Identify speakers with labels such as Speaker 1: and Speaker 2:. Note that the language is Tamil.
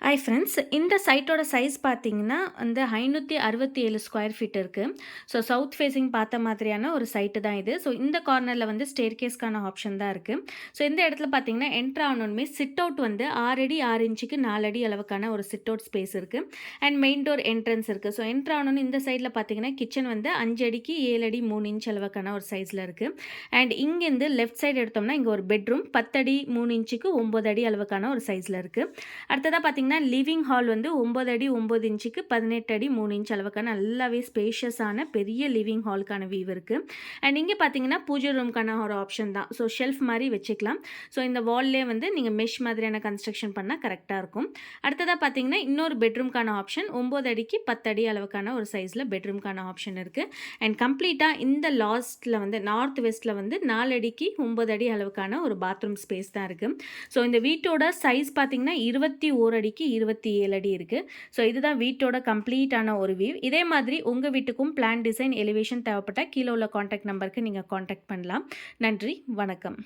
Speaker 1: ஹாய் ஃப்ரெண்ட்ஸ் இந்த சைட்டோட சைஸ் பார்த்தீங்கன்னா வந்து ஐநூற்றி அறுபத்தி ஏழு ஸ்கொயர் ஃபீட் இருக்குது ஸோ சவுத் ஃபேஸிங் பார்த்த மாதிரியான ஒரு சைட்டு தான் இது. ஸோ இந்த கார்னரில் வந்து ஸ்டேர் கேஸ்க்கான ஆப்ஷன் தான் இருக்குது ஸோ இந்த இடத்துல பார்த்தீங்கன்னா என்ட்ரு ஆனோன்மே சிட் அவுட் வந்து ஆறு அடி ஆறு இன்ச்சுக்கு நாலடி அளவுக்கான ஒரு சிட் அவுட் ஸ்பேஸ் இருக்குது அண்ட் மெயின் டோர் என்ட்ரன்ஸ் இருக்குது ஸோ என்ட்ரு ஆனோன்னு இந்த சைடில் பார்த்தீங்கன்னா கிச்சன் வந்து அஞ்சு அடிக்கு ஏழு அடி மூணு இன்ச் அளவுக்கான ஒரு சைஸில் இருக்குது அண்ட் இங்கேருந்து லெஃப்ட் சைடு எடுத்தோம்னா இங்கே ஒரு பெட்ரூம் பத்தடி மூணு இன்ச்சுக்கு ஒம்பது அடி அளவுக்கான ஒரு சைஸில் இருக்குது அடுத்ததாக பார்த்தீங்கன்னா லிவிங் ஹால் வந்து ஒம்பது அடி ஒம்பது இன்ச்சுக்கு பதினெட்டு அடி மூணு இன்ச் அளவுக்கான நல்லாவே ஸ்பேஷியஸான பெரிய லிவிங் ஹாலுக்கான வியூ இருக்குது அண்ட் இங்கே பார்த்தீங்கன்னா பூஜை ரூம்க்கான ஒரு ஆப்ஷன் தான். ஸோ ஷெல்ஃப் மாதிரி வச்சுக்கலாம். ஸோ இந்த வால்லே வந்து நீங்கள் மெஷ் மாதிரியான கன்ஸ்ட்ரக்ஷன் பண்ணால் கரெக்டாக இருக்கும். அடுத்ததாக பார்த்தீங்கன்னா இன்னொரு பெட்ரூம்க்கான ஆப்ஷன் ஒம்பது அடிக்கு பத்து அடி அளவுக்கான ஒரு சைஸில் பெட்ரூம்க்கான ஆப்ஷன் இருக்குது அண்ட் கம்ப்ளீட்டாக இந்த லாஸ்ட்டில் வந்து நார்த் வெஸ்ட்டில் வந்து நாலு அடிக்கு ஒம்பது அடி அளவுக்கான ஒரு பாத்ரூம் ஸ்பேஸ் தான் இருக்குது ஸோ இந்த வீட்டோட சைஸ் பார்த்தீங்கன்னா இருபத்தி ஓர் அடிக்கு இருபத்தி ஏழு அடி இருக்குது ஸோ இதுதான் வீட்டோட கம்ப்ளீட்டான ஒரு வியூ இதே மாதிரி உங்கள் வீட்டுக்கும் பிளான் டிசைன் எலிவேஷன் தேவைப்பட்டால் கீழே உள்ள காண்டாக்ட் நம்பருக்கு நீங்கள் காண்டாக்ட் பண்ணலாம். நன்றி வணக்கம்.